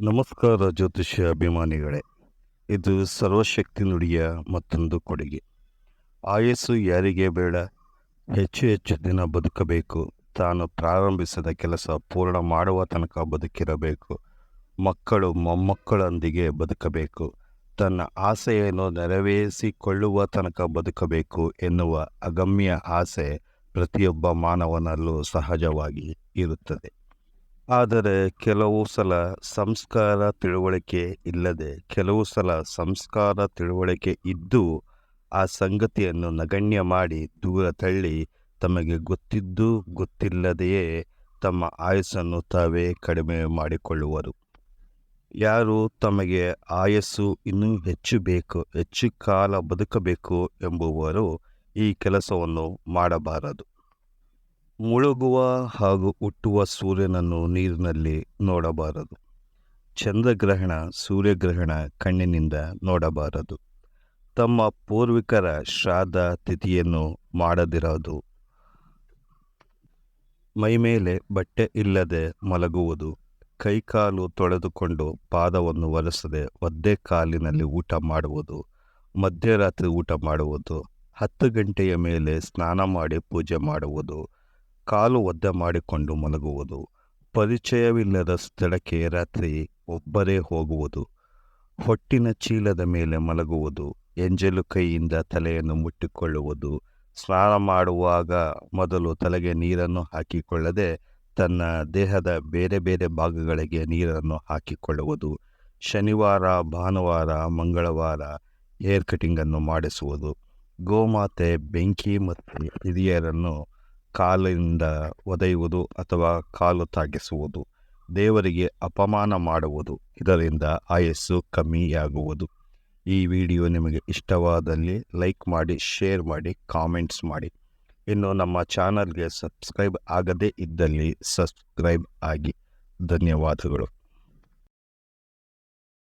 ನಮಸ್ಕಾರ ಜ್ಯೋತಿಷ್ಯ ಅಭಿಮಾನಿಗಳೇ. ಇದು ಸರ್ವಶಕ್ತಿ ನುಡಿಯ ಮತ್ತೊಂದು ಕೊಡುಗೆ. ಆಯಸ್ಸು ಯಾರಿಗೆ ಬೇಡ, ಹೆಚ್ಚು ಹೆಚ್ಚು ದಿನ ಬದುಕಬೇಕು. ತಾನು ಪ್ರಾರಂಭಿಸಿದ ಕೆಲಸ ಪೂರ್ಣ ಮಾಡುವ ತನಕ ಬದುಕಿರಬೇಕು. ಮಕ್ಕಳು ಮೊಮ್ಮಕ್ಕಳೊಂದಿಗೆ ಬದುಕಬೇಕು. ತನ್ನ ಆಸೆಯನ್ನು ನೆರವೇರಿಸಿಕೊಳ್ಳುವ ತನಕ ಬದುಕಬೇಕು ಎನ್ನುವ ಅಗಮ್ಯ ಆಸೆ ಪ್ರತಿಯೊಬ್ಬ ಮಾನವನಲ್ಲೂ ಸಹಜವಾಗಿ ಇರುತ್ತದೆ. ಆದರೆ ಕೆಲವು ಸಲ ಸಂಸ್ಕಾರ ತಿಳುವಳಿಕೆ ಇಲ್ಲದೆ ಕೆಲವು ಸಲ ಸಂಸ್ಕಾರ ತಿಳುವಳಿಕೆ ಇದ್ದು ಆ ಸಂಗತಿಯನ್ನು ನಗಣ್ಯ ಮಾಡಿ ದೂರ ತಳ್ಳಿ ತಮಗೆ ಗೊತ್ತಿದ್ದು ಗೊತ್ತಿಲ್ಲದೆಯೇ ತಮ್ಮ ಆಯಸ್ಸನ್ನು ತಾವೇ ಕಡಿಮೆ ಮಾಡಿಕೊಳ್ಳುವರು. ಯಾರು ತಮಗೆ ಆಯಸ್ಸು ಇನ್ನೂ ಹೆಚ್ಚು ಬೇಕು, ಹೆಚ್ಚು ಕಾಲ ಬದುಕಬೇಕು ಎಂಬುವರು ಈ ಕೆಲಸವನ್ನು ಮಾಡಬಾರದು. ಮುಳುಗುವ ಹಾಗೂ ಹುಟ್ಟುವ ಸೂರ್ಯನನ್ನು ನೀರಿನಲ್ಲಿ ನೋಡಬಾರದು. ಚಂದ್ರಗ್ರಹಣ ಸೂರ್ಯಗ್ರಹಣ ಕಣ್ಣಿನಿಂದ ನೋಡಬಾರದು. ತಮ್ಮ ಪೂರ್ವಿಕರ ಶ್ರಾದ್ದ ತಿಥಿಯನ್ನು ಮಾಡದಿರೋದು. ಮೈಮೇಲೆ ಬಟ್ಟೆ ಇಲ್ಲದೆ ಮಲಗುವುದು, ಕೈಕಾಲು ತೊಳೆದುಕೊಂಡು ಪಾದವನ್ನು ಒರೆಸದೆ ಒದ್ದೆ ಕಾಲಿನಲ್ಲಿ ಊಟ ಮಾಡುವುದು, ಮಧ್ಯರಾತ್ರಿ ಊಟ ಮಾಡುವುದು, ಹತ್ತು ಗಂಟೆಯ ಮೇಲೆ ಸ್ನಾನ ಮಾಡಿ ಪೂಜೆ ಮಾಡುವುದು ಕಾಲು ಒದ್ದೆ ಮಾಡಿಕೊಂಡು ಮಲಗುವುದು. ಪರಿಚಯವಿಲ್ಲದ ಸ್ಥಳಕ್ಕೆ ರಾತ್ರಿ ಒಬ್ಬರೇ ಹೋಗುವುದು. ಹೊಟ್ಟಿನ ಚೀಲದ ಮೇಲೆ ಮಲಗುವುದು. ಎಂಜಲು ಕೈಯಿಂದ ತಲೆಯನ್ನು ಮುಟ್ಟಿಕೊಳ್ಳುವುದು. ಸ್ನಾನ ಮಾಡುವಾಗ ಮೊದಲು ತಲೆಗೆ ನೀರನ್ನು ಹಾಕಿಕೊಳ್ಳದೆ ತನ್ನ ದೇಹದ ಬೇರೆ ಬೇರೆ ಭಾಗಗಳಿಗೆ ನೀರನ್ನು ಹಾಕಿಕೊಳ್ಳುವುದು. ಶನಿವಾರ, ಭಾನುವಾರ, ಮಂಗಳವಾರ ಹೇರ್ ಕಟಿಂಗನ್ನು ಮಾಡಿಸುವುದು. ಗೋಮಾತೆ ಬೆಂಕಿ ಮತ್ತು ಹಿರಿಯರನ್ನು ಕಾಲಿನಿಂದ ಒದೆಯುವುದು ಅಥವಾ ಕಾಲು ತಾಗಿಸುವುದು, ದೇವರಿಗೆ ಅಪಮಾನ ಮಾಡುವುದು, ಇದರಿಂದ ಆಯಸ್ಸು ಕಮ್ಮಿಯಾಗುವುದು. ಈ ವಿಡಿಯೋ ನಿಮಗೆ ಇಷ್ಟವಾದಲ್ಲಿ ಲೈಕ್ ಮಾಡಿ, ಶೇರ್ ಮಾಡಿ, ಕಾಮೆಂಟ್ಸ್ ಮಾಡಿ. ಇನ್ನು ನಮ್ಮ ಚಾನಲ್ಗೆ ಸಬ್ಸ್ಕ್ರೈಬ್ ಆಗದೇ ಇದ್ದಲ್ಲಿ ಸಬ್ಸ್ಕ್ರೈಬ್ ಆಗಿ. ಧನ್ಯವಾದಗಳು.